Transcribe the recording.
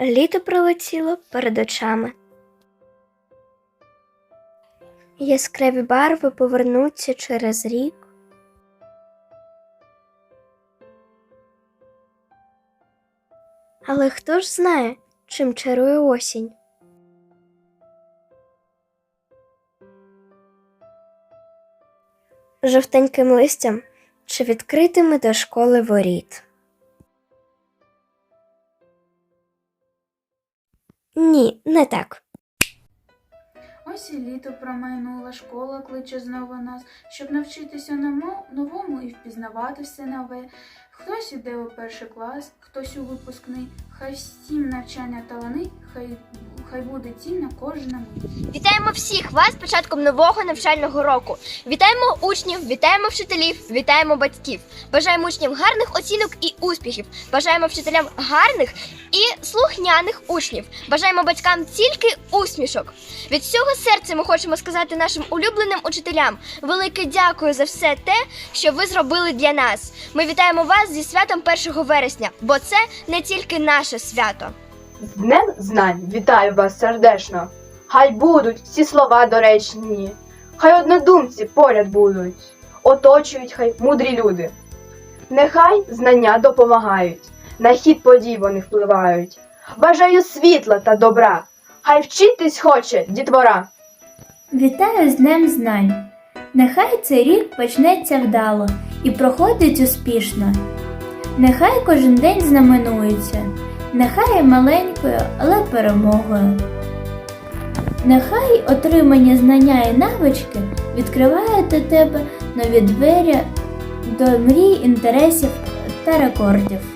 Літо пролетіло перед очами. Яскраві барви повернуться через рік. Але хто ж знає, чим чарує осінь? Жовтеньким листям чи відкритими до школи воріт. Ні, не так. Ось і літо промайнуло, школа кличе знову нас, щоб навчитися новому, і впізнавати все нове. Хтось іде у перший клас, хтось у випускний. Хай всім навчання талани, хай, хай буде цінна кожна мить. Вітаємо всіх вас з початком нового навчального року. Вітаємо учнів, вітаємо вчителів, вітаємо батьків. Бажаємо учням гарних оцінок і успіхів. Бажаємо вчителям гарних і слухняних учнів. Бажаємо батькам тільки усмішок. Від всього серця ми хочемо сказати нашим улюбленим учителям велике дякую за все те, що ви зробили для нас. Ми вітаємо вас зі святом 1 вересня, бо це не тільки наше свято. З Днем знань вітаю вас сердечно. Хай будуть всі слова доречні, хай однодумці поряд будуть, оточують хай мудрі люди. Нехай знання допомагають, на хід подій вони впливають. Бажаю світла та добра, хай вчитись хоче дітвора. Вітаю з Днем Знань! Нехай цей рік почнеться вдало і проходить успішно. Нехай кожен день знаменується, нехай маленькою, але перемогою. Нехай отримані знання і навички відкривають для тебе нові двері до мрій, інтересів та рекордів.